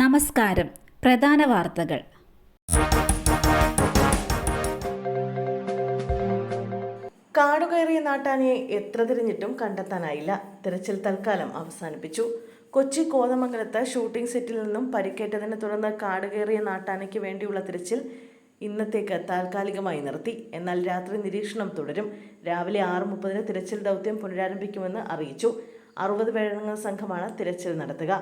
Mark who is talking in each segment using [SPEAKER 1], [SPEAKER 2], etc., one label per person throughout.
[SPEAKER 1] നമസ്കാരം. പ്രധാന വാർത്തകൾ.
[SPEAKER 2] കാടുകയറിയ നാട്ടാനയെ എത്ര തിരഞ്ഞിട്ടും കണ്ടെത്താനായില്ല. തിരച്ചിൽ തൽക്കാലം അവസാനിപ്പിച്ചു. കൊച്ചി കോതമംഗലത്ത് ഷൂട്ടിംഗ് സെറ്റിൽ നിന്നും പരിക്കേറ്റതിനെ തുടർന്ന് കാടുകയറിയ നാട്ടാനയ്ക്ക് വേണ്ടിയുള്ള തിരച്ചിൽ ഇന്നത്തേക്ക് താൽക്കാലികമായി നിർത്തി. എന്നാൽ രാത്രി നിരീക്ഷണം തുടരും. രാവിലെ ആറ് മുപ്പതിന് തിരച്ചിൽ ദൗത്യം പുനരാരംഭിക്കുമെന്ന് അറിയിച്ചു. അറുപത് പേരടങ്ങുന്ന സംഘമാണ് തിരച്ചിൽ നടത്തുക.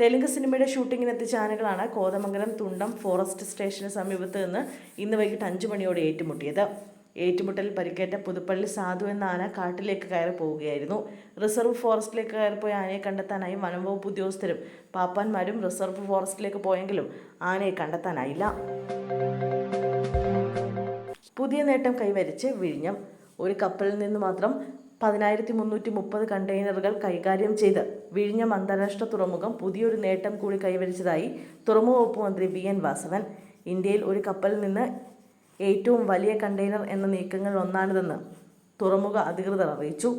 [SPEAKER 2] തെലുങ്ക് സിനിമയുടെ ഷൂട്ടിങ്ങിന് എത്തിച്ച ആനകളാണ് കോതമംഗലം തുണ്ടം ഫോറസ്റ്റ് സ്റ്റേഷന് സമീപത്ത് നിന്ന് ഇന്ന് വൈകിട്ട് അഞ്ചു മണിയോടെ ഏറ്റുമുട്ടിയത്. ഏറ്റുമുട്ടലിൽ പരിക്കേറ്റ പുതുപ്പള്ളി സാധു എന്ന ആന കാട്ടിലേക്ക് കയറി പോവുകയായിരുന്നു. റിസർവ് ഫോറസ്റ്റിലേക്ക് കയറിപ്പോയ ആനയെ കണ്ടെത്താനായി വനംവകുപ്പ് ഉദ്യോഗസ്ഥരും പാപ്പാന്മാരും റിസർവ് ഫോറസ്റ്റിലേക്ക് പോയെങ്കിലും ആനയെ കണ്ടെത്താനായില്ല. പുതിയ നേട്ടം കൈവരിച്ച് വിഴിഞ്ഞം. ഒരു കപ്പലിൽ നിന്ന് മാത്രം പതിനായിരത്തി മുന്നൂറ്റി മുപ്പത് കണ്ടെയ്നറുകൾ കൈകാര്യം ചെയ്ത് വിഴിഞ്ഞം അന്താരാഷ്ട്ര തുറമുഖം പുതിയൊരു നേട്ടം കൂടി കൈവരിച്ചതായി തുറമുഖ വകുപ്പ് മന്ത്രി വി എൻ വാസവൻ. ഇന്ത്യയിൽ ഒരു കപ്പലിൽ നിന്ന് ഏറ്റവും വലിയ കണ്ടെയ്നർ എന്ന നീക്കങ്ങളിൽ ഒന്നാണിതെന്ന് തുറമുഖ അധികൃതർ അറിയിച്ചു.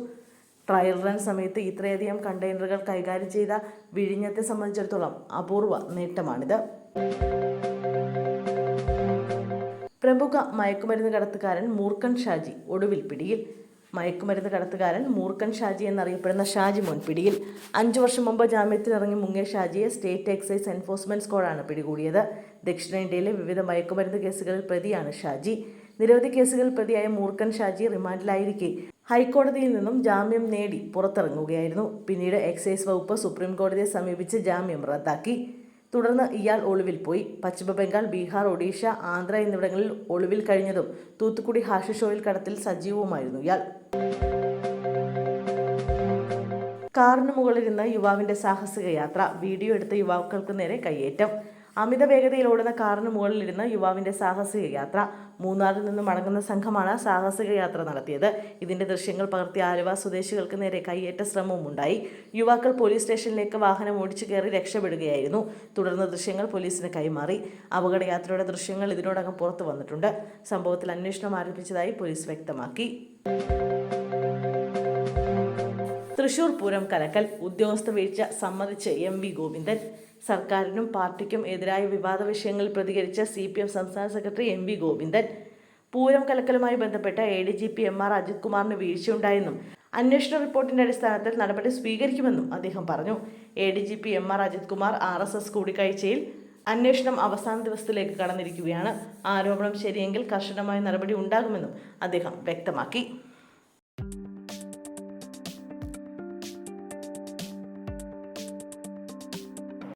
[SPEAKER 2] ട്രയൽ റൺ സമയത്ത് ഇത്രയധികം കണ്ടെയ്നറുകൾ കൈകാര്യം ചെയ്ത വിഴിഞ്ഞത്തെ സംബന്ധിച്ചിടത്തോളം അപൂർവ നേട്ടമാണിത്. പ്രമുഖ മയക്കുമരുന്ന് കടത്തുകാരൻ മൂർഖൻ ഷാജി ഒടുവിൽ പിടിയിൽ. മയക്കുമരുന്ന് കടത്തുകാരൻ മൂർക്കൻ ഷാജി എന്നറിയപ്പെടുന്ന ഷാജി മോൻ പിടിയിൽ അഞ്ചു വർഷം മുമ്പ് ജാമ്യത്തിലിറങ്ങി മുങ്ങിയ ഷാജിയെ സ്റ്റേറ്റ് എക്സൈസ് എൻഫോഴ്സ്മെന്റ് സ്ക്വാഡാണ് പിടികൂടിയത്. ദക്ഷിണേന്ത്യയിലെ വിവിധ മയക്കുമരുന്ന് കേസുകളിൽ പ്രതിയാണ് ഷാജി. നിരവധി കേസുകളിൽ പ്രതിയായ മൂർക്കൻ ഷാജി റിമാൻഡിലായിരിക്കെ. ഹൈക്കോടതിയിൽ നിന്നും ജാമ്യം നേടി പുറത്തിറങ്ങുകയായിരുന്നു. പിന്നീട് എക്സൈസ് വകുപ്പ് സുപ്രീം കോടതിയെ സമീപിച്ച് ജാമ്യം റദ്ദാക്കി. തുടർന്ന് ഇയാൾ ഒളിവിൽ പോയി. പശ്ചിമബംഗാൾ ബീഹാർ ഒഡീഷ ആന്ധ്ര എന്നിവിടങ്ങളിൽ ഒളിവിൽ കഴിഞ്ഞതും തൂത്തുക്കുടി ഹാഷി ഷോയിൽ കടത്തിൽ സജീവവുമായിരുന്നു ഇയാൾ. കാറിന് മുകളിലിരുന്ന യുവാവിന്റെ സാഹസിക യാത്ര. വീഡിയോ എടുത്ത യുവാക്കൾക്ക് നേരെ കയ്യേറ്റം. അമിത വേഗതയിൽ ഓടുന്ന കാറിന് മുകളിലിരുന്ന് യുവാവിന്റെ സാഹസിക യാത്ര മൂന്നാറിൽ നിന്ന് മടങ്ങുന്ന സംഘമാണ് സാഹസിക യാത്ര നടത്തിയത്. ഇതിന്റെ ദൃശ്യങ്ങൾ പകർത്തിയ ആലുവ സ്വദേശികൾക്ക് നേരെ കയ്യേറ്റ ശ്രമവും ഉണ്ടായി. യുവാക്കൾ പോലീസ് സ്റ്റേഷനിലേക്ക് വാഹനം ഓടിച്ചു കയറി രക്ഷപ്പെടുകയായിരുന്നു. തുടർന്ന് ദൃശ്യങ്ങൾ പോലീസിന് കൈമാറി. അപകടയാത്രയുടെ ദൃശ്യങ്ങൾ ഇതിനോടകം പുറത്തു വന്നിട്ടുണ്ട്. സംഭവത്തിൽ അന്വേഷണം ആരംഭിച്ചതായി പോലീസ് വ്യക്തമാക്കി. തൃശൂർ പൂരം കലക്കൽ. ഉദ്യോഗസ്ഥ വീഴ്ച സമ്മതിച്ച് എം വി ഗോവിന്ദൻ. സർക്കാരിനും പാർട്ടിക്കും എതിരായ വിവാദ വിഷയങ്ങളിൽ പ്രതികരിച്ച സി പി എം സംസ്ഥാന secretary M V Govindan. Pooram കലക്കലുമായി ബന്ധപ്പെട്ട A D G P M R Ajith കുമാറിന് വീഴ്ചയുണ്ടായെന്നും അന്വേഷണ റിപ്പോർട്ടിന്റെ അടിസ്ഥാനത്തിൽ നടപടി സ്വീകരിക്കുമെന്നും അദ്ദേഹം പറഞ്ഞു. A D G P M R Ajith Kumar R S S കൂടിക്കാഴ്ചയിൽ അന്വേഷണം അവസാന ദിവസത്തിലേക്ക് കടന്നിരിക്കുകയാണ്. ആരോപണം ശരിയെങ്കിൽ കർശനമായ നടപടി ഉണ്ടാകുമെന്നും അദ്ദേഹം വ്യക്തമാക്കി.